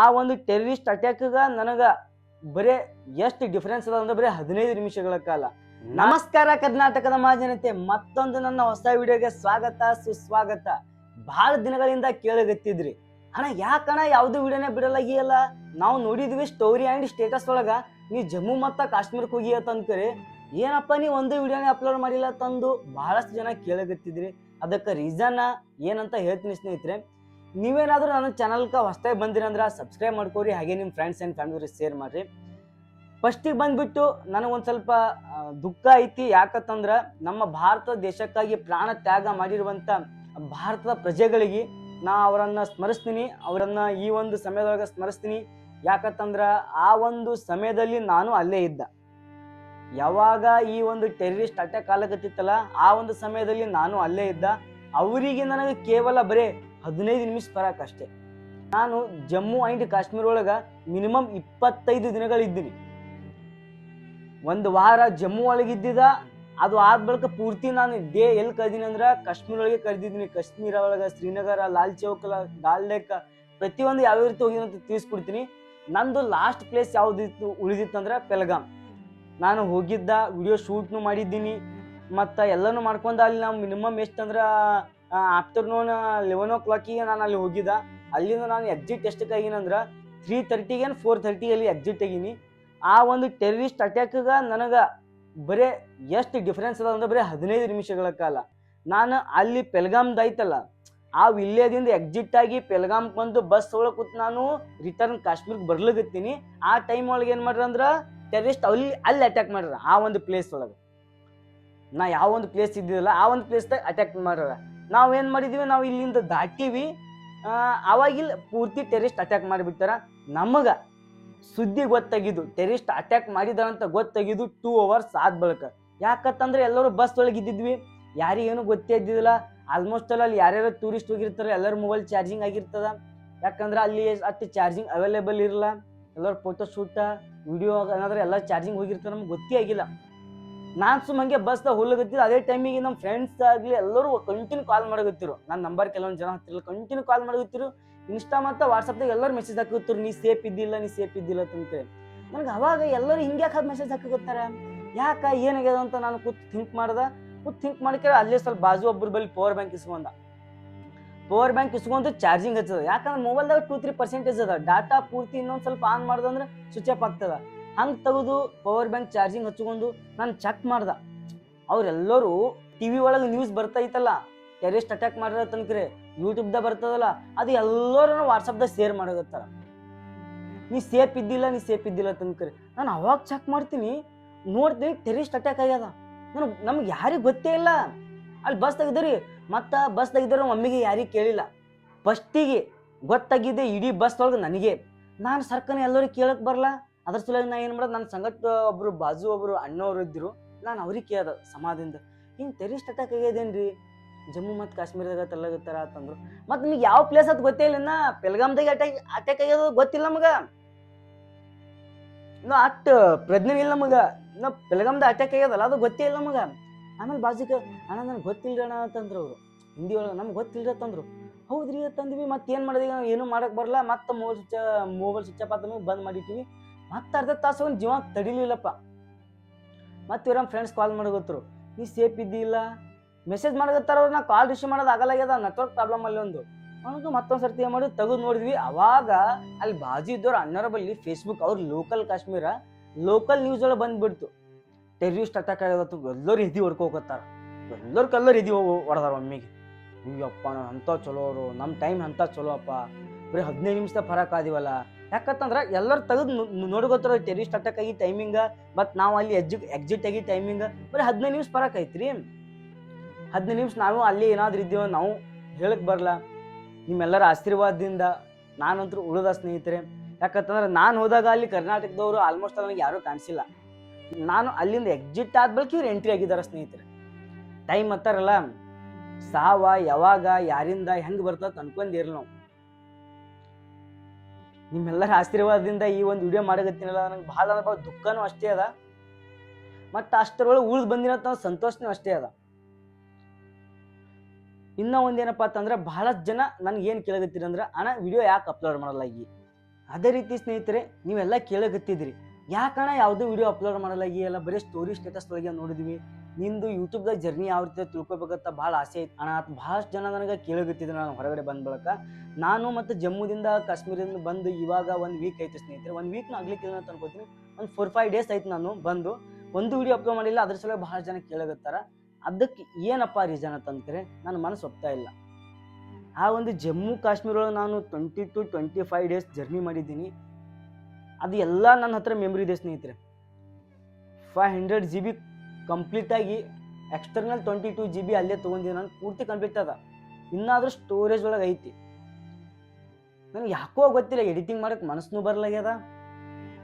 ಆ ಒಂದು ಟೆರರಿಸ್ಟ್ ಅಟ್ಯಾಕ್ಗ ನನಗ ಬರೇ ಎಷ್ಟು ಡಿಫರೆನ್ಸ್ ಅದ ಅಂದ್ರೆ ಬರೀ ಹದಿನೈದು ನಿಮಿಷಗಳ ಕಾಲ. ನಮಸ್ಕಾರ ಕರ್ನಾಟಕದ ಮಹಾಜನತೆ ಮತ್ತೊಂದು ನನ್ನ ಹೊಸ ವಿಡಿಯೋಗೆ ಸ್ವಾಗತ ಸುಸ್ವಾಗತ. ಬಹಳ ದಿನಗಳಿಂದ ಕೇಳಗತ್ತಿದ್ರಿ. ಅಣ್ಣ ಯಾಕಣ ಯಾವ್ದು ವಿಡಿಯೋನೇ ಬಿಡಲಾಗಿಯಲ್ಲ? ನಾವು ನೋಡಿದ್ವಿ ಸ್ಟೋರಿ ಆ್ಯಂಡ್ ಸ್ಟೇಟಸ್ ಒಳಗ ನೀವು ಜಮ್ಮು ಮತ್ತು ಕಾಶ್ಮೀರಕ್ಕೆ ಹೋಗಿ ಅಂತಂದ್ಕರಿ ಏನಪ್ಪ ನೀ ಒಂದು ವಿಡಿಯೋನೇ ಅಪ್ಲೋಡ್ ಮಾಡಿಲ್ಲ ತಂದು? ಬಹಳಷ್ಟು ಜನ ಕೇಳಗತ್ತಿದ್ರಿ. ಅದಕ್ಕೆ ರೀಸನ್ ಏನಂತ ಹೇಳ್ತೀನಿ ಸ್ನೇಹಿತರೆ. ನೀವೇನಾದ್ರೂ ನನ್ನ ಚಾನಲ್ಗೆ ಹೊಸದಾಗಿ ಬಂದಿರಂದ್ರೆ ಸಬ್ಸ್ಕ್ರೈಬ್ ಮಾಡ್ಕೋರಿ, ಹಾಗೆ ನಿಮ್ಮ ಫ್ರೆಂಡ್ಸ್ ಆ್ಯಂಡ್ ಫ್ಯಾಮಿಲಿ ಶೇರ್ ಮಾಡಿರಿ. ಫಸ್ಟಿಗೆ ಬಂದ್ಬಿಟ್ಟು ನನಗೊಂದು ಸ್ವಲ್ಪ ದುಃಖ ಐತಿ. ಯಾಕಂತಂದ್ರೆ ನಮ್ಮ ಭಾರತ ದೇಶಕ್ಕಾಗಿ ಪ್ರಾಣ ತ್ಯಾಗ ಮಾಡಿರುವಂಥ ಭಾರತದ ಪ್ರಜೆಗಳಿಗೆ ನಾ ಅವರನ್ನು ಸ್ಮರಿಸ್ತೀನಿ. ಅವರನ್ನು ಈ ಒಂದು ಸಮಯದೊಳಗೆ ಸ್ಮರಿಸ್ತೀನಿ. ಯಾಕಂತಂದ್ರೆ ಆ ಒಂದು ಸಮಯದಲ್ಲಿ ನಾನು ಅಲ್ಲೇ ಇದ್ದ. ಯಾವಾಗ ಈ ಒಂದು ಟೆರರಿಸ್ಟ್ ಅಟ್ಯಾಕ್ ಆಗಕತ್ತಿತ್ತಲ್ಲ ಆ ಒಂದು ಸಮಯದಲ್ಲಿ ನಾನು ಅಲ್ಲೇ ಇದ್ದ. ಅವರಿಗೆ ನನಗೆ ಕೇವಲ ಬರೇ ಹದಿನೈದು ನಿಮಿಷ ಬರಕಷ್ಟೇ ನಾನು ಜಮ್ಮು ಆ್ಯಂಡ್ ಕಾಶ್ಮೀರ ಒಳಗ ಮಿನಿಮಮ್ ಇಪ್ಪತ್ತೈದು ದಿನಗಳಿದ್ದೀನಿ. ಒಂದು ವಾರ ಜಮ್ಮು ಒಳಗಿದ್ದಿದ ಅದು ಆದ ಬಳಿಕ ಪೂರ್ತಿ ನಾನು ಡೇ ಎಲ್ಲಿ ಕರೆದೀನಿ ಅಂದ್ರೆ ಕಾಶ್ಮೀರ ಒಳಗೆ ಕರೆದಿದ್ದೀನಿ. ಕಾಶ್ಮೀರ ಒಳಗ ಶ್ರೀನಗರ, ಲಾಲ್ ಚೌಕ್ ಲಾಲ್ ಲೇಕ್, ಪ್ರತಿಯೊಂದು ಯಾವ ರೀತಿ ಹೋಗಿದೆ ಅಂತ ತಿಳಿಸ್ಕೊಡ್ತೀನಿ. ನಂದು ಲಾಸ್ಟ್ ಪ್ಲೇಸ್ ಯಾವ್ದಿತ್ತು ಉಳಿದಿತ್ತಂದ್ರೆ ಪೆಲ್ಗಾಮ್ ನಾನು ಹೋಗಿದ್ದ ವಿಡಿಯೋ ಶೂಟ್ನು ಮಾಡಿದ್ದೀನಿ. ಮತ್ತು ಎಲ್ಲನೂ ಮಾಡ್ಕೊಂಡ ಅಲ್ಲಿ ನಾವು ಮಿನಿಮಮ್ ಎಷ್ಟಂದ್ರೆ ಆಫ್ಟರ್ನೂನ್ ಲೆವೆನ್ ಓ ಕ್ಲಾಕಿಗೆ ನಾನು ಅಲ್ಲಿ ಹೋಗಿದ್ದ. ಅಲ್ಲಿಂದ ನಾನು ಎಕ್ಸಿಟ್ ಎಷ್ಟಕ್ಕೆ ಆಗಿನಂದ್ರೆ ತ್ರೀ ತರ್ಟಿಗೆ ಫೋರ್ ಅಲ್ಲಿ ಎಕ್ಸಿಟ್ ಆಗೀನಿ. ಆ ಒಂದು ಟೆರರಿಸ್ಟ್ ಅಟ್ಯಾಕ್ಗೆ ನನಗೆ ಬರೇ ಎಷ್ಟು ಡಿಫ್ರೆನ್ಸ್ ಅದ ಅಂದ್ರೆ ಬರೀ ಹದಿನೈದು ನಿಮಿಷಗಳ ಕಾಲ. ನಾನು ಅಲ್ಲಿ ಪೆಲ್ಗಾಮ್ದು ಐತಲ್ಲ ಆ ವಿಲ್ಲೇದಿಂದ ಎಕ್ಸಿಟ್ ಆಗಿ ಪೆಲ್ಗಾಮ್ ಬಂದು ಬಸ್ ಒಳಗೆ ಕೂತ್ ನಾನು ರಿಟರ್ನ್ ಕಾಶ್ಮೀರ್ಗೆ ಬರ್ಲಿಕತ್ತೀನಿ. ಆ ಟೈಮ್ ಒಳಗೆ ಏನು ಮಾಡ್ರ ಅಂದ್ರೆ ಟೆರರಿಸ್ಟ್ ಅಲ್ಲಿ ಅಲ್ಲಿ ಅಟ್ಯಾಕ್ ಮಾಡ್ರ, ಆ ಒಂದು ಪ್ಲೇಸ್ ಒಳಗೆ. ನಾ ಯಾವ ಒಂದು ಪ್ಲೇಸ್ ಇದ್ದಿದ್ದಿಲ್ಲ, ಆ ಒಂದು ಪ್ಲೇಸ್ದಾಗ ಅಟ್ಯಾಕ್ ಮಾಡ್ಯಾರ ನಾವು ಏನು ಮಾಡಿದೀವಿ? ನಾವು ಇಲ್ಲಿಂದ ದಾಟೀವಿ. ಅವಾಗಿಲ್ಲ ಪೂರ್ತಿ ಟೆರಿಸ್ಟ್ ಅಟ್ಯಾಕ್ ಮಾಡಿಬಿಟ್ಟಾರ. ನಮಗೆ ಸುದ್ದಿ ಗೊತ್ತಾಗಿದ್ದು ಟೆರಿಸ್ಟ್ ಅಟ್ಯಾಕ್ ಮಾಡಿದಾರಂತ ಗೊತ್ತಾಗಿದ್ದು ಟೂ ಅವರ್ಸ್ ಆದ ಬಳಿಕ. ಯಾಕಂತಂದ್ರೆ ಎಲ್ಲರೂ ಬಸ್ ಒಳಗೆ ಇದ್ದಿದ್ವಿ. ಯಾರಿಗೇನು ಗೊತ್ತೇ ಇದ್ದಿದ್ದಿಲ್ಲ. ಆಲ್ಮೋಸ್ಟ್ ಅಲ್ಲಿ ಅಲ್ಲಿ ಯಾರ್ಯಾರು ಟೂರಿಸ್ಟ್ ಹೋಗಿರ್ತಾರೆ, ಎಲ್ಲರ ಮೊಬೈಲ್ ಚಾರ್ಜಿಂಗ್ ಆಗಿರ್ತದ. ಯಾಕಂದ್ರೆ ಅಲ್ಲಿ ಅಷ್ಟು ಚಾರ್ಜಿಂಗ್ ಅವೈಲೇಬಲ್ ಇರಲ್ಲ ಎಲ್ಲರ ಫೋಟೋ ಶೂಟ ವಿಡಿಯೋ ಏನಾದ್ರೆ ಎಲ್ಲ ಚಾರ್ಜಿಂಗ್ ಹೋಗಿರ್ತಾರೆ ನಮ್ಗೆ ಗೊತ್ತೇ ಆಗಿಲ್ಲ. ನಾನು ಸುಮ್ಮನೆ ಬಸ್ದಾಗ ಹೋಗ್ಲಕತ್ತಿದ್ದು. ಅದೇ ಟೈಮಿಗೆ ನಮ್ಮ ಫ್ರೆಂಡ್ಸ್ ಆಗಲಿ ಎಲ್ಲರೂ ಕಂಟಿನ್ಯೂ ಕಾಲ್ ಮಾಡಕತ್ತಿರು. ನನ್ನ ನಂಬರ್ ಕೆಲವೊಂದು ಜನ ಹತ್ತಿರಲ್ಲ ಕಂಟಿನ್ಯೂ ಕಾಲ್ ಮಾಡಕತ್ತಿರು. ಇನ್ಸ್ಟಾ ಮತ್ತು ವಾಟ್ಸಪ್ದಾಗ ಎಲ್ಲರೂ ಮೆಸೇಜ್ ಹಾಕತ್ತಿರು ನೀ ಸೇಫ್ ಇದ್ದಿಲ್ಲ, ನೀ ಸೇಫ್ ಇದ್ದಿಲ್ಲ ಅಂತ ನನಗೆ ಅವಾಗ ಎಲ್ಲರೂ ಹಿಂಗೆ ಯಾಕೆ ಮೆಸೇಜ್ ಹಾಕಕತ್ತಾರ? ಯಾಕ, ಏನಾಗ್ಯದ ಅಂತ ನಾನು ಕೂತ್ ಥಿಂಕ್ ಮಾಡ್ದ. ಕೂತ್ ಥಿಂಕ್ ಮಾಡ್ಕೇಳ ಅಲ್ಲೇ ಸ್ವಲ್ಪ ಬಾಜು ಒಬ್ಬರ ಬಳಿ ಪವರ್ ಬ್ಯಾಂಕ್ ಇಸ್ಕೊಂಡ. ಪವರ್ ಬ್ಯಾಂಕ್ ಇಸ್ಕೊಂಡು ಚಾರ್ಜಿಂಗ್ ಹಚ್ಚದ. ಯಾಕಂದ್ರೆ ಮೊಬೈಲ್ದಾಗ ಟೂ ತ್ರೀ ಪರ್ಸೆಂಟೇಜ್ ಅದ. ಡಾಟಾ ಪೂರ್ತಿ ಇನ್ನೊಂದು ಸ್ವಲ್ಪ ಆನ್ ಮಾಡ್ದಂದ್ರೆ ಸ್ವಿಚ್ ಆಫ್ ಆಗ್ತದ. ಹಂಗೆ ತೆಗೆದು ಪವರ್ ಬ್ಯಾಂಕ್ ಚಾರ್ಜಿಂಗ್ ಹಚ್ಕೊಂಡು ನಾನು ಚೆಕ್ ಮಾಡ್ದೆ. ಅವರೆಲ್ಲರೂ ಟಿ ವಿ ಒಳಗೆ ನ್ಯೂಸ್ ಬರ್ತೈತಲ್ಲ ಟೆರಿಸ್ಟ್ ಅಟ್ಯಾಕ್ ಮಾಡಿರೋ ತನಕ್ರೆ ಯೂಟ್ಯೂಬ್ದಾಗ ಬರ್ತದಲ್ಲ, ಅದು ಎಲ್ಲರೂ ವಾಟ್ಸಪ್ದಾಗ ಶೇರ್ ಮಾಡೋದತ್ತಾರ ನೀ ಸೇಫ್ ಇದ್ದಿಲ್ಲ, ನೀ ಸೇಫ್ ಇದ್ದಿಲ್ಲ ತನಕ್ರೆ. ನಾನು ಅವಾಗ ಚೆಕ್ ಮಾಡ್ತೀನಿ, ನೋಡ್ತೀನಿ ಟೆರಿಸ್ಟ್ ಅಟ್ಯಾಕ್ ಆಗ್ಯದ. ನನಗೆ ನಮ್ಗೆ ಯಾರಿಗೆ ಗೊತ್ತೇ ಇಲ್ಲ. ಅಲ್ಲಿ ಬಸ್ ತೆಗ್ದ್ರಿ, ಮತ್ತು ಬಸ್ ತೆಗ್ದ್ರೆ ಮಮ್ಮಿಗೆ ಯಾರಿಗೆ ಕೇಳಿಲ್ಲ. ಫಸ್ಟಿಗೆ ಗೊತ್ತಾಗಿದೆ ಇಡೀ ಬಸ್ ಒಳಗೆ ನನಗೆ. ನಾನು ಸರ್ಕನ ಎಲ್ಲರಿಗೆ ಕೇಳಕ್ಕೆ ಬರಲ್ಲ ಅದ್ರ ಸಲುವಾಗಿ ನಾ ಏನು ಮಾಡೋದು ನನ್ನ ಸಂಗಟ ಒಬ್ರು, ಬಾಜು ಒಬ್ರು, ಅಣ್ಣವ್ರು ಇದ್ದರು, ನಾನು ಅವ್ರಿಗೆ ಕೇಳ್ದೆ ಸಮಾಧಿಂದ ಹಿಂಗೆ ಟೆರಿಸ್ಟ್ ಅಟ್ಯಾಕ್ ಆಗ್ಯದೇನ್ರಿ? ಜಮ್ಮು ಮತ್ತು ಕಾಶ್ಮೀರದಾಗ ತಲ್ಲಗತ್ತಾರ ಅಂತಂದ್ರು. ಮತ್ತು ನಿಮಗೆ ಯಾವ ಪ್ಲೇಸ್ ಅದು ಗೊತ್ತೇ ಇನ್ನ ಪೆಲ್ಗಾಮ್ದಾಗ ಅಟ್ಯಾಕ್ ಅಟ್ಯಾಕ್ ಆಗ್ಯದ ಗೊತ್ತಿಲ್ಲ ನಮಗೆ. ನಾ ಅಟ್ ಪ್ರಜ್ಞೆ ಇಲ್ಲ ನಮಗೆ. ನಾ ಪೆಲ್ಗಾಮ್ದ ಅಟ್ಯಾಕ್ ಆಗ್ಯದಲ್ಲ, ಅದು ಗೊತ್ತೇ ಇಲ್ಲ ನಮಗೆ. ಆಮೇಲೆ ಬಾಜಿಕ, ಅಣ್ಣ, ನನಗೆ ಗೊತ್ತಿಲ್ಲ ಅಣ್ಣ ಅಂತಂದ್ರು ಅವರು. ಹಿಂದಿ ಒಳಗೆ, ನಮ್ಗೆ ಗೊತ್ತಿಲ್ಲ ಅಂತಂದ್ರು. ಹೌದ್ರಿ ಅಂತಂದ್ವಿ ಮತ್ತೆ ಏನು ಮಾಡಿದೀವಿ? ಏನು ಏನೂ ಮಾಡಕ್ಕೆ ಬರಲ್ಲ ಮತ್ತೆ mobile switch mobile switch off ಆತ ಬಂದ್ ಮಾಡಿಟ್ಟಿವಿ. ಮತ್ತೆ ಅರ್ಧ ತಾಸು ಒಂದು ಜೀವ ತಡಿಲಿಲ್ಲಪ್ಪ. ಮತ್ತೆ ಇವ್ರ ಫ್ರೆಂಡ್ಸ್ ಕಾಲ್ ಮಾಡಗತ್ರು ನೀ ಸೇಫ್ ಇದ್ದಿಲ್ಲ ಮೆಸೇಜ್ ಮಾಡಕತ್ತಾರ ಅವ್ರು ನಾ ಕಾಲ್ ರಿಸೀವ್ ಮಾಡೋದು ಆಗಲಾಗ್ಯದ ನೆಟ್ವರ್ಕ್ ಪ್ರಾಬ್ಲಮ್ ಅಲ್ಲಿ ಒಂದು. ಅವನಿಗೆ ಮತ್ತೊಂದು ಸರ್ತಿ ಏನು ಮಾಡಿ ತೆಗೆದು ನೋಡಿದ್ವಿ. ಅವಾಗ ಅಲ್ಲಿ ಬಾಜು ಇದ್ದವ್ರು ಅಣ್ಣರ ಫೇಸ್ಬುಕ್ ಅವ್ರ ಲೋಕಲ್ ಕಾಶ್ಮೀರ ಲೋಕಲ್ ನ್ಯೂಸ್ ಒಳಗೆ ಬಂದ್ಬಿಡ್ತು. ಟೆರರಿಸ್ಟ್ ಅಟ್ಯಾಕ್ ಆಗತ್ತು ಎಲ್ಲರೂ ಎದಿ ಹೊಡ್ಕೋಕತ್ತಾರ. ಎಲ್ಲರೂ ಕಲ್ಲರ್ ಎದಿ ಹೊಡೆದಾರ ಒಮ್ಮೆಗೆ. ಅಯ್ಯಪ್ಪ ನಾವು ಚಲೋ ಅವರು ನಮ್ಮ ಟೈಮ್ ಅಂಥ ಚಲೋ ಅಪ್ಪ. ಬರೀ ಹದಿನೈದು ನಿಮಿಷದ ಫರಕ್ ಆದಿವಲ್ಲ. ಯಾಕಂತಂದ್ರೆ ಎಲ್ಲರೂ ತೆಗೆದು ನೋಡ್ಕೋತಾರ ಟೆರಿಸ್ಟ್ ಅಟ್ಯಾಕ್ ಆಗಿ ಟೈಮಿಂಗ ಮತ್ತು ನಾವು ಅಲ್ಲಿ ಎಜ್ಜು ಎಕ್ಸಿಟ್ ಆಗಿ ಟೈಮಿಂಗ ಬರೀ ಹದಿನೈದು ನಿಮಿಷ ಫರಕ್ ಐತ್ರಿ. ಹದಿನೈದು ನಿಮಿಷ ನಾವು ಅಲ್ಲಿ ಏನಾದ್ರೂ ಇದ್ದೀವೋ ನಾವು ಹೇಳಕ್ ಬರಲ್ಲ ನಿಮ್ಮೆಲ್ಲರ ಆಶೀರ್ವಾದದಿಂದ ನಾನಂತೂ ಉಳಿದ ಸ್ನೇಹಿತರೆ. ಯಾಕಂತಂದ್ರೆ ನಾನು ಹೋದಾಗ ಅಲ್ಲಿ ಕರ್ನಾಟಕದವರು ಆಲ್ಮೋಸ್ಟ್ ನನಗೆ ಯಾರೂ ಕಾಣಿಸಿಲ್ಲ. ನಾನು ಅಲ್ಲಿಂದ ಎಕ್ಸಿಟ್ ಆದ ಬಳಿಕ ಇವ್ರು ಎಂಟ್ರಿ ಆಗಿದ್ದಾರೆ ಸ್ನೇಹಿತರೆ. ಟೈಮ್ ಹತ್ತಾರಲ್ಲ? ಸಾವ, ಯಾವಾಗ, ಯಾರಿಂದ, ಹೆಂಗೆ ಬರ್ತದೆ ಅನ್ಕೊಂಡಿರಲಿ ನಾವು. ನಿಮ್ಮೆಲ್ಲರ ಆಶೀರ್ವಾದದಿಂದ ಈ ಒಂದು ವಿಡಿಯೋ ಮಾಡಕತ್ತೀನಲ್ಲ ನನಗೆ ಭಾಳ ಅನುಭವ ದುಃಖನೂ ಅಷ್ಟೇ ಅದ. ಮತ್ತು ಅಷ್ಟರೊಳಗೆ ಉಳಿದು ಬಂದಿರೋ ಸಂತೋಷನೂ ಅಷ್ಟೇ ಅದ. ಇನ್ನೂ ಒಂದೇನಪ್ಪ ಅಂತಂದ್ರೆ ಭಾಳಷ್ಟು ಜನ ನನಗೆ ಏನು ಕೇಳಕತ್ತೀರಿ ಅಂದ್ರೆ, ಅಣ್ಣ ವಿಡಿಯೋ ಯಾಕೆ ಅಪ್ಲೋಡ್ ಮಾಡಲ್ಲ ಈ? ಅದೇ ರೀತಿ ಸ್ನೇಹಿತರೆ, ನೀವೆಲ್ಲ ಕೇಳಗತ್ತಿದ್ರಿ ಯಾಕಣ ಯಾವುದೇ ವಿಡಿಯೋ ಅಪ್ಲೋಡ್ ಮಾಡಲ್ಲ? ಈ ಎಲ್ಲ ಬರೀ ಸ್ಟೋರಿ ಸ್ಟೇಟಸ್ ಒಳಗೆ ನೋಡಿದ್ವಿ. ನಿಂದು ಯೂಟ್ಯೂಬ್ದಾಗ ಜರ್ನಿ ಯಾವ ರೀತಿ ತಿಳ್ಕೊಬೇಕಂತ ಭಾಳ ಆಸೆ ಐತೆ. ಅಣ್ಣ, ಅದು ಭಾಳಷ್ಟು ಜನ ನನಗೆ ಕೇಳಗತ್ತಿದ್ರು ನಾನು ಹೊರಗಡೆ ಬಂದ ಬಳಕ ನಾನು ಮತ್ತು ಜಮ್ಮುದಿಂದ ಕಾಶ್ಮೀರದಿಂದ ಬಂದು ಇವಾಗ ಒಂದು ವೀಕ್ ಐತೆ ಸ್ನೇಹಿತರೆ. ಒಂದು ವೀಕ್ನ ಆಗ್ಲಿಕ್ಕಿಲ್ಲ ಅಂತ ಅನ್ಕೋತೀನಿ. ಒಂದು ಫೋರ್ ಫೈವ್ ಡೇಸ್ ಆಯ್ತು ನಾನು ಬಂದು. ಒಂದು ವಿಡಿಯೋ ಅಪ್ಲೋಡ್ ಮಾಡಿಲ್ಲ, ಅದ್ರ ಸಲ ಭಾಳ ಜನ ಕೇಳಗತ್ತಾರ ಅದಕ್ಕೆ ಏನಪ್ಪ ರೀಸನ್ ಅಂತಂದ್ರೆ ನನ್ನ ಮನಸ್ಸು ಒಪ್ತಾ ಇಲ್ಲ. ಆ ಒಂದು ಜಮ್ಮು, ಕಾಶ್ಮೀರ ಒಳಗೆ ನಾನು twenty two twenty five days journey ಮಾಡಿದ್ದೀನಿ. ಅದು ಎಲ್ಲ ನನ್ನ ಹತ್ರ ಮೆಮ್ರಿ ಇದೆ ಸ್ನೇಹಿತರೆ. ಫೈವ್ ಹಂಡ್ರೆಡ್ ಜಿ ಬಿ ಕಂಪ್ಲೀಟಾಗಿ external twenty two G B ಅಲ್ಲೇ ತೊಗೊಂಡಿದ್ದೀನಿ. ನಾನು ಪೂರ್ತಿ ಕಂಪ್ಲೀಟ್ ಅದ. ಇನ್ನಾದರೂ ಸ್ಟೋರೇಜ್ ಒಳಗೆ ಐತಿ. ನನಗೆ ಯಾಕೋ ಗೊತ್ತಿಲ್ಲ ಎಡಿಟಿಂಗ್ ಮಾಡಕ್ಕೆ ಮನಸ್ಸು ಬರಲಾಗ್ಯದ.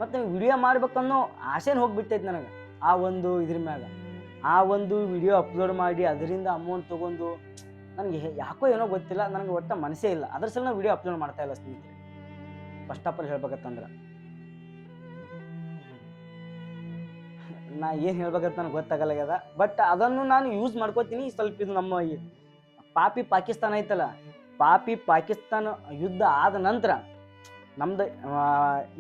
ಮತ್ತು ವಿಡಿಯೋ ಮಾಡ್ಬೇಕನ್ನೋ ಆಸೆನ ಹೋಗಿಬಿಟ್ಟೈತೆ ನನಗೆ. ಆ ಒಂದು ಇದ್ರ ಮ್ಯಾಗ. ಆ ಒಂದು ವಿಡಿಯೋ ಅಪ್ಲೋಡ್ ಮಾಡಿ ಅದರಿಂದ ಅಮೌಂಟ್ ತೊಗೊಂಡು ನನಗೆ ಯಾಕೋ ಏನೋ ಗೊತ್ತಿಲ್ಲ. ನನಗೆ ಒಟ್ಟು ಮನಸ್ಸೇ ಇಲ್ಲ. ಅದ್ರ ಸಲ ವಿಡಿಯೋ ಅಪ್ಲೋಡ್ ಮಾಡ್ತಾ ಇಲ್ಲ ಸ್ನೇಹಿತರೆ. ಫಸ್ಟ್ ಆಫ್ ಆಲ್ ಹೇಳ್ಬೇಕಂತಂದ್ರೆ. ನಾ ಏನು ಹೇಳ್ಬೇಕಂತ ನನಗೆ ಗೊತ್ತಾಗಲ್ಲಾಗ್ಯದ. ಬಟ್ ಅದನ್ನು ನಾನು ಯೂಸ್ ಮಾಡ್ಕೋತೀನಿ ಸ್ವಲ್ಪ ಇದು ನಮ್ಮ ಪಾಪಿ ಪಾಕಿಸ್ತಾನ ಐತಲ್ಲ, ಪಾಪಿ ಪಾಕಿಸ್ತಾನ ಯುದ್ಧ ಆದ ನಂತರ ನಮ್ದು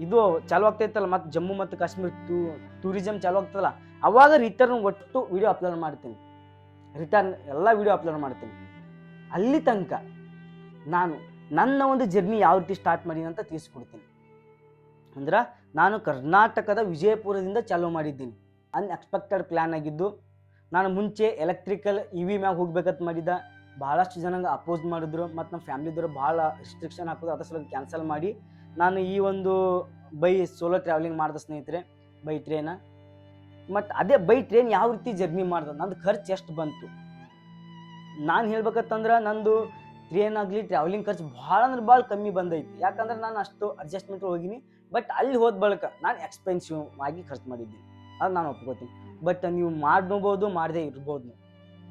ಇದು ಚಾಲು ಆಗ್ತೈತಲ್ಲ ಮತ್ತು ಜಮ್ಮು ಮತ್ತು ಕಾಶ್ಮೀರ ಟೂ ಟೂರಿಸಮ್ ಚಾಲು ಆಗ್ತದಲ್ಲ, ಅವಾಗ ರಿಟರ್ನ್ ಒಟ್ಟು ವಿಡಿಯೋ ಅಪ್ಲೋಡ್ ಮಾಡ್ತೀನಿ. ರಿಟರ್ನ್ ಎಲ್ಲ ವಿಡಿಯೋ ಅಪ್ಲೋಡ್ ಮಾಡ್ತೀನಿ. ಅಲ್ಲಿ ತನಕ ನಾನು ನನ್ನ ಒಂದು ಜರ್ನಿ ಯಾವ ರೀತಿ ಸ್ಟಾರ್ಟ್ ಮಾಡೀನಿ ಅಂತ ತಿಳಿಸ್ಕೊಡ್ತೀನಿ. ಅಂದ್ರೆ ನಾನು ಕರ್ನಾಟಕದ ವಿಜಯಪುರದಿಂದ ಚಾಲು ಮಾಡಿದ್ದೀನಿ. ಅನ್ಎಕ್ಸ್ಪೆಕ್ಟೆಡ್ ಪ್ಲ್ಯಾನ್ ಆಗಿದ್ದು, ನಾನು ಮುಂಚೆ ಎಲೆಕ್ಟ್ರಿಕಲ್ ಇ ವಿ ಮ್ಯಾಗ ಹೋಗ್ಬೇಕಂತ ಮಾಡಿದ್ದ ಭಾಳಷ್ಟು ಜನ ಅಪೋಸ್ ಮಾಡಿದ್ರು, ಮತ್ತು ನಮ್ಮ ಫ್ಯಾಮ್ಲಿದವರು ಭಾಳ ರಿಸ್ಟ್ರಿಕ್ಷನ್ ಹಾಕಿದ್ರು, ಅದ್ರ ಸಲುವಾಗಿ ಕ್ಯಾನ್ಸಲ್ ಮಾಡಿ, ನಾನು ಈ ಒಂದು ಬೈ ಸೋಲೋ ಟ್ರಾವೆಲಿಂಗ್ ಮಾಡಿದೆ ಸ್ನೇಹಿತರೆ, ಬೈ ಟ್ರೇನ ಮತ್ತು ಅದೇ ಬೈ ಟ್ರೇನ್ ಯಾವ ರೀತಿ ಜರ್ನಿ ಮಾಡ್ದೆ, ನಂದು ಖರ್ಚು ಎಷ್ಟು ಬಂತು? ನಾನು ಹೇಳ್ಬೇಕಂತಂದ್ರೆ ನಂದು ಟ್ರೇನ್ ಆಗಲಿ ಟ್ರಾವೆಲಿಂಗ್ ಖರ್ಚು ಭಾಳ ಅಂದ್ರೆ ಭಾಳ ಕಮ್ಮಿ ಬಂದೈತಿ. ಯಾಕಂದ್ರೆ ನಾನು ಅಷ್ಟು ಅಡ್ಜಸ್ಟ್ಮೆಂಟ್ ಹೋಗಿನಿ ಬಟ್ ಅಲ್ಲಿ ಹೋದ ಬಳಿಕ ನಾನು ಎಕ್ಸ್ಪೆನ್ಸಿವ್ ಆಗಿ ಖರ್ಚು ಮಾಡಿದ್ದೀನಿ. ಅದು ನಾನು ಒಪ್ಕೋತೀನಿ. ಬಟ್ ನೀವು ಮಾಡ್ಬೋದು, ಮಾಡದೇ ಇರ್ಬೋದು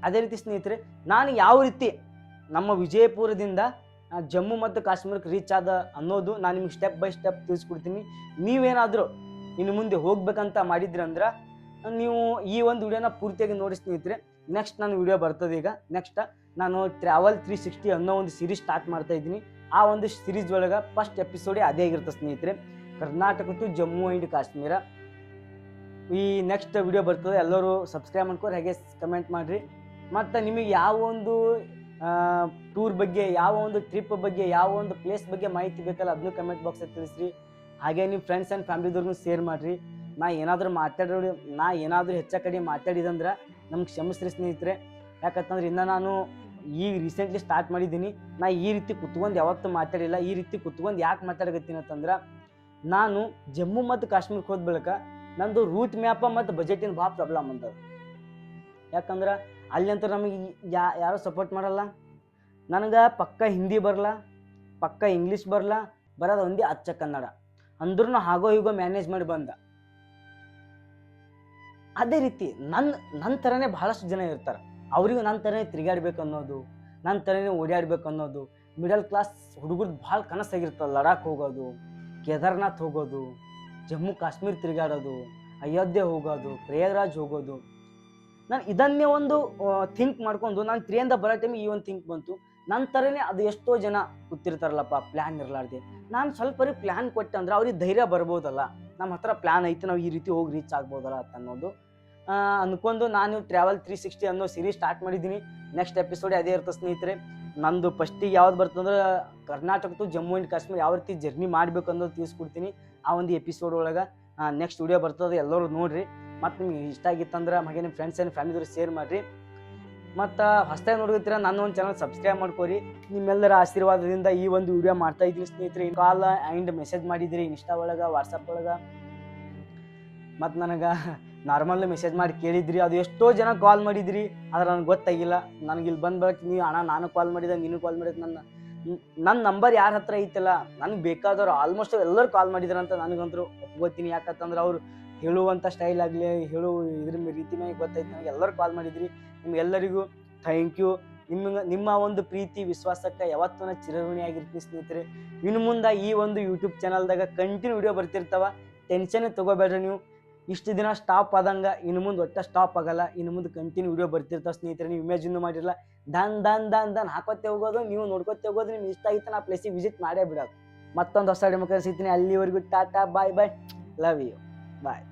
ಅದೇ ರೀತಿ ಸ್ನೇಹಿತರೆ, ನಾನು ಯಾವ ರೀತಿ ನಮ್ಮ ವಿಜಯಪುರದಿಂದ ಜಮ್ಮು ಮತ್ತು ಕಾಶ್ಮೀರಕ್ಕೆ ರೀಚ್ ಆದ ಅನ್ನೋದು ನಾನು ನಿಮ್ಗೆ ಸ್ಟೆಪ್ ಬೈ ಸ್ಟೆಪ್ ತಿಳಿಸ್ಕೊಡ್ತೀನಿ. ನೀವೇನಾದರೂ ಇನ್ನು ಮುಂದೆ ಹೋಗ್ಬೇಕಂತ ಮಾಡಿದ್ರಂದ್ರೆ ನೀವು ಈ ಒಂದು ವಿಡಿಯೋನ ಪೂರ್ತಿಯಾಗಿ ನೋಡಿ ಸ್ನೇಹಿತರೆ. ನೆಕ್ಸ್ಟ್ ನನ್ನ ವಿಡಿಯೋ ಬರ್ತದೆ ಈಗ. ನೆಕ್ಸ್ಟ್ ನಾನು ಟ್ರಾವೆಲ್ ತ್ರೀ ಸಿಕ್ಸ್ಟಿ ಅನ್ನೋ ಒಂದು ಸಿರೀಸ್ ಸ್ಟಾರ್ಟ್ ಮಾಡ್ತಾ ಇದ್ದೀನಿ. ಆ ಒಂದು ಸಿರೀಸ್ ಒಳಗೆ ಫಸ್ಟ್ ಎಪಿಸೋಡೇ ಅದೇ ಆಗಿರುತ್ತೆ ಸ್ನೇಹಿತರೆ. Karnataka to Jammu and Kashmir. ಈ ನೆಕ್ಸ್ಟ್ ವಿಡಿಯೋ ಬರ್ತದೆ, ಎಲ್ಲರೂ ಸಬ್ಸ್ಕ್ರೈಬ್ ಮಾಡ್ಕೊರಿ ಹಾಗೆ ಕಮೆಂಟ್ ಮಾಡಿರಿ. ಮತ್ತು ನಿಮಗೆ ಯಾವ ಒಂದು ಟೂರ್ ಬಗ್ಗೆ, ಯಾವ ಒಂದು ಟ್ರಿಪ್ ಬಗ್ಗೆ, ಯಾವ ಒಂದು ಪ್ಲೇಸ್ ಬಗ್ಗೆ ಮಾಹಿತಿ ಬೇಕಲ್ಲ ಅದನ್ನು ಕಮೆಂಟ್ ಬಾಕ್ಸಲ್ಲಿ ತಿಳಿಸ್ರಿ. ಹಾಗೆ ನಿಮ್ಮ ಫ್ರೆಂಡ್ಸ್ ಆ್ಯಂಡ್ ಫ್ಯಾಮಿಲಿದವ್ರಿಗೂ ಶೇರ್ ಮಾಡಿರಿ. ನಾ ಏನಾದರೂ ಮಾತಾಡೋ ನಾ ಏನಾದರೂ ಹೆಚ್ಚ ಕಡೆ ಮಾತಾಡಿದಂದ್ರೆ ನಮ್ಗೆ ಕ್ಷಮಿಸ್ರಿ ಸ್ನೇಹಿತರೆ. ಯಾಕಂತಂದ್ರೆ ಇನ್ನು ನಾನು ಈಗ ರೀಸೆಂಟ್ಲಿ ಸ್ಟಾರ್ಟ್ ಮಾಡಿದ್ದೀನಿ. ನಾ ಈ ರೀತಿ ಕುತ್ಕೊಂಡು ಯಾವತ್ತೂ ಮಾತಾಡಿಲ್ಲ. ಈ ರೀತಿ ಕುತ್ಕೊಂಡು ಯಾಕೆ ಮಾತಾಡಕತ್ತೀನಿ ಅಂತಂದ್ರೆ, ನಾನು ಜಮ್ಮು ಮತ್ತು ಕಾಶ್ಮೀರಕ್ಕೆ ಹೋದ ಬಳಿಕ ನಂದು ರೂಟ್ ಮ್ಯಾಪ ಮತ್ತು ಬಜೆಟಿನ ಭಾಳ ಪ್ರಾಬ್ಲಮ್ ಅಂತ ಯಾಕಂದ್ರೆ ಅಲ್ಲಿ ಅಂತ ನಮಗೆ ಯಾ, ಯಾರೂ ಸಪೋರ್ಟ್ ಮಾಡಲ್ಲ. ನನಗೆ ಪಕ್ಕ ಹಿಂದಿ ಬರಲ್ಲ ಪಕ್ಕ ಇಂಗ್ಲೀಷ್ ಬರಲ್ಲ ಬರೋದು ಒಂದೇ ಅಚ್ಚ ಕನ್ನಡ. ಅಂದ್ರೂ ಹಾಗೋ ಹೀಗೋ ಮ್ಯಾನೇಜ್ ಮಾಡಿ ಬಂದ. ಅದೇ ರೀತಿ ನನ್ನ ನನ್ನ ಥರನೇ ಬಹಳಷ್ಟು ಜನ ಇರ್ತಾರೆ. ಅವರಿಗೂ ನನ್ನ ಥರನೇ ತಿರುಗಾಡ್ಬೇಕು ಅನ್ನೋದು ನನ್ನ ಥರನೇ ಓಡಾಡ್ಬೇಕು ಅನ್ನೋದು ಮಿಡಲ್ ಕ್ಲಾಸ್ ಹುಡುಗರ್ದು ಭಾಳ ಕನಸಾಗಿರ್ತದೆ ಲಡಾಖ್ ಹೋಗೋದು, ಕೇದಾರ್ನಾಥ್ ಹೋಗೋದು. ಜಮ್ಮು ಕಾಶ್ಮೀರ ತಿರುಗಾಡೋದು, ಅಯೋಧ್ಯೆ ಹೋಗೋದು, ಪ್ರಯಾಗ್ರಾಜ್ ಹೋಗೋದು. ನಾನು ಇದನ್ನೇ ಒಂದು ಥಿಂಕ್ ಮಾಡ್ಕೊಂಡು ನಾನು ತ್ರಿಯಿಂದ ಬರೋ ಟೈಮ್ ಈ ಒಂದು ಥಿಂಕ್ ಬಂತು. ನನ್ನ ಥರನೇ ಅದು ಎಷ್ಟೋ ಜನ ಗೊತ್ತಿರ್ತಾರಲ್ಲಪ್ಪ ಪ್ಲ್ಯಾನ್ ಇರಲಾರ್ದೆ. ನಾನು ಸ್ವಲ್ಪ ಪ್ಲ್ಯಾನ್ ಕೊಟ್ಟೆ ಅಂದ್ರೆ ಅವ್ರಿಗೆ ಧೈರ್ಯ ಬರ್ಬೋದಲ್ಲ. ನಮ್ಮ ಹತ್ರ ಪ್ಲ್ಯಾನ್ ಐತೆ, ನಾವು ಈ ರೀತಿ ಹೋಗಿ ರೀಚ್ ಆಗ್ಬೋದಲ್ಲ ಅಂತ ಅನ್ನೋದು. ಆ, ಅನ್ಕೊಂಡು ನಾನು ಟ್ರಾವೆಲ್ ತ್ರೀ ಸಿಕ್ಸ್ಟಿ ಅನ್ನೋ ಸೀರೀಸ್ ಸ್ಟಾರ್ಟ್ ಮಾಡಿದ್ದೀನಿ. ನೆಕ್ಸ್ಟ್ ಎಪಿಸೋಡ್ ಅದೇ ಇರ್ತದೆ ಸ್ನೇಹಿತರೆ. ನಂದು ಫಸ್ಟಿಗೆ ಯಾವ್ದು ಬರ್ತಂದ್ರೆ ಕರ್ನಾಟಕ ಟು ಜಮ್ಮು ಆ್ಯಂಡ್ ಕಾಶ್ಮೀರ ಯಾವ ರೀತಿ ಜರ್ನಿ ಮಾಡಬೇಕು ಅನ್ನೋದು ತಿಳಿಸ್ಕೊಡ್ತೀನಿ ಆ ಒಂದು ಎಪಿಸೋಡ್ ಒಳಗೆ. ನೆಕ್ಸ್ಟ್ ವಿಡಿಯೋ ಬರ್ತದೆ ಎಲ್ಲರೂ ನೋಡಿರಿ. ಮತ್ತು ನಿಮ್ಗೆ ಇಷ್ಟ ಆಗಿತ್ತಂದ್ರೆ ಹಾಗೆ ನಿಮ್ಮ ಫ್ರೆಂಡ್ಸ್ ಆ್ಯಂಡ್ ಫ್ಯಾಮಿಲಿದವ್ರು ಶೇರ್ ಮಾಡಿರಿ. ಮತ್ತು ಹೊಸ್ದಾಗಿ ನೋಡಿರ್ತೀರ ನನ್ನ ಒಂದು ಚಾನಲ್ ಸಬ್ಸ್ಕ್ರೈಬ್ ಮಾಡ್ಕೊರಿ. ನಿಮ್ಮೆಲ್ಲರ ಆಶೀರ್ವಾದದಿಂದ ಈ ಒಂದು ವಿಡಿಯೋ ಮಾಡ್ತಾ ಇದ್ದೀನಿ ಸ್ನೇಹಿತರೆ. ಕಾಲ್ ಆ್ಯಂಡ್ ಮೆಸೇಜ್ ಮಾಡಿದಿರಿ ಇನ್ಸ್ಟಾ ಒಳಗೆ ವಾಟ್ಸಪ್ ಒಳಗೆ. ಮತ್ತು ನನಗೆ ನಾರ್ಮಲ್ ಮೆಸೇಜ್ ಮಾಡಿ ಕೇಳಿದ್ರಿ, ಅದು ಎಷ್ಟೋ ಜನ ಕಾಲ್ ಮಾಡಿದ್ರಿ, ಆದ್ರೆ ನನಗೆ ಗೊತ್ತಾಗಿಲ್ಲ. ನನಗೆ ಇಲ್ಲಿ ಬಂದ್ ಬಳಿಕ ನೀವು, ಅಣ್ಣ, ನಾನು ಕಾಲ್ ಮಾಡಿದೆ, ನೀನು ಕಾಲ್ ಮಾಡಿದ, ನನ್ನ ನನ್ನ ನಂಬರ್ ಯಾರ ಹತ್ರ ಐತಲ್ಲ, ನನಗೆ ಬೇಕಾದವ್ರು ಆಲ್ಮೋಸ್ಟ್ ಎಲ್ಲರೂ ಕಾಲ್ ಮಾಡಿದ್ರು ಅಂತ ನನಗಂತೂ ಒಪ್ಕೋತೀನಿ. ಯಾಕಂತಂದ್ರೆ ಅವ್ರು ಹೇಳುವಂಥ ಸ್ಟೈಲ್ ಆಗಲಿ, ಹೇಳು ಇದ್ರ ರೀತಿನೇ ಗೊತ್ತೈತೆ ನನಗೆ. ಎಲ್ಲರೂ ಕಾಲ್ ಮಾಡಿದ್ರಿ. ನಿಮ್ಗೆಲ್ಲರಿಗೂ ಥ್ಯಾಂಕ್ ಯು ನಿಮ್ಮ ನಿಮ್ಮ ಒಂದು ಪ್ರೀತಿ, ವಿಶ್ವಾಸಕ್ಕೆ ಯಾವತ್ತೂ ನಾನು ಚಿರಋಣಿ ಆಗಿರ್ತೀನಿ ಸ್ನೇಹಿತರೆ. ಇನ್ನು ಮುಂದೆ ಈ ಒಂದು ಯೂಟ್ಯೂಬ್ ಚಾನಲ್ದಾಗ ಕಂಟಿನ್ಯೂ ವಿಡಿಯೋ ಬರ್ತಿರ್ತಾವ. ಟೆನ್ಷನ್ ತಗೋಬೇಡ್ರಿ ನೀವು. ಇಷ್ಟು ದಿನ ಸ್ಟಾಪ್ ಆದಂಗೆ, ಇನ್ನು ಮುಂದೆ ಒಟ್ಟ ಸ್ಟಾಪ್ ಆಗಲ್ಲ, ಇನ್ನು ಮುಂದೆ ಕಂಟಿನ್ಯೂ ವಿಡಿಯೋ ಬರ್ತಿರ್ತಾವೆ ಸ್ನೇಹಿತರೆ, ನೀವು ಇಮ್ಯಾಜಿನ್ ಮಾಡಿರಲ್ಲ ದನ್ ದನ್ ದನ್ ದನ್ ಹಾಕೋತ್ತೆ ಹೋಗೋದು, ನೀವು ನೋಡ್ಕೊತ್ತೆ ಹೋಗೋದು, ನಿಮ್ಗೆ ಇಷ್ಟ ಆಗಿತ್ತು ನಾ ಪ್ಲೇಸಿಗೆ ವಿಸಿಟ್ ಮಾಡೇ ಬಿಡೋದು. ಮತ್ತೊಂದು ಹೊಸ ಡೆಮೋಕ್ರಸಿ ಸಿಗ್ತೀನಿ. ಅಲ್ಲಿವರೆಗೂ tata bye bye love you bye